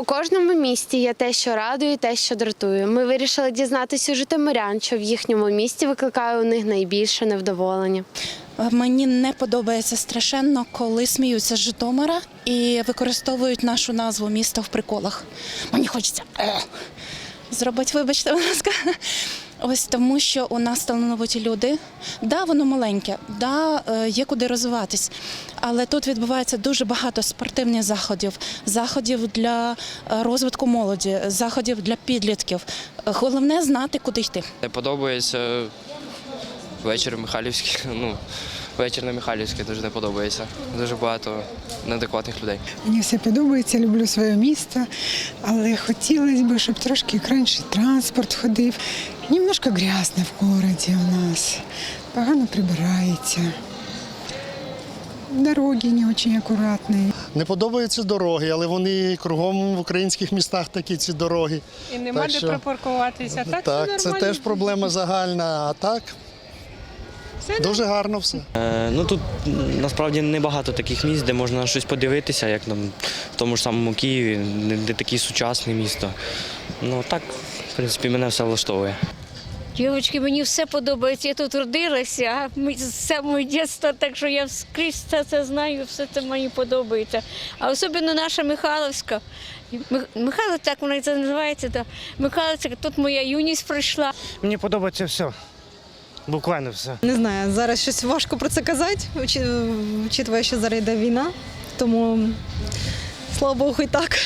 У кожному місті є те, що радує, те, що дратує. Ми вирішили дізнатися у житомирян, що в їхньому місті викликає у них найбільше невдоволення. Мені не подобається страшенно, коли сміються з Житомира і використовують нашу назву міста в приколах. Мені хочеться е, зробити, вибачте, будь ласка. Ось тому, що у нас талановиті люди. Да, воно маленьке, да, е, є куди розвиватись. Але тут відбувається дуже багато спортивних заходів, заходів для е, розвитку молоді, заходів для підлітків. Головне знати, куди йти. Не подобається вечір Михайлівський. Ну, вечір на Михайлівській дуже не подобається. Дуже багато неадекватних людей. Мені все подобається, люблю своє місто, але хотілося б, щоб трошки краще транспорт ходив. Немножко грязно в місті у нас, погано прибирається. Дороги не дуже акуратні. Не подобаються дороги, але вони кругом в українських містах такі ці дороги. І нема Так де що- припаркуватися. Так, Так, все це теж проблема загальна. А так Все дуже гарно все. Е, Ну тут насправді небагато таких місць, де можна щось подивитися, як там в тому ж самому Києві, не таке сучасне місто. Ну так, в принципі, мене все влаштовує. Дівчатки, мені все подобається. Я тут родилася ми- з самого дитинства, так що я скрізь це, це знаю, все це мені подобається. А особливо наша Михайловська. Мих- Михайло, так вона це називається. Да. Михайловська, тут моя юність пройшла. Мені подобається все. Буквально все. Не знаю, зараз щось важко про це казати, учитывая, що зараз йде війна. Тому слава Богу, і так.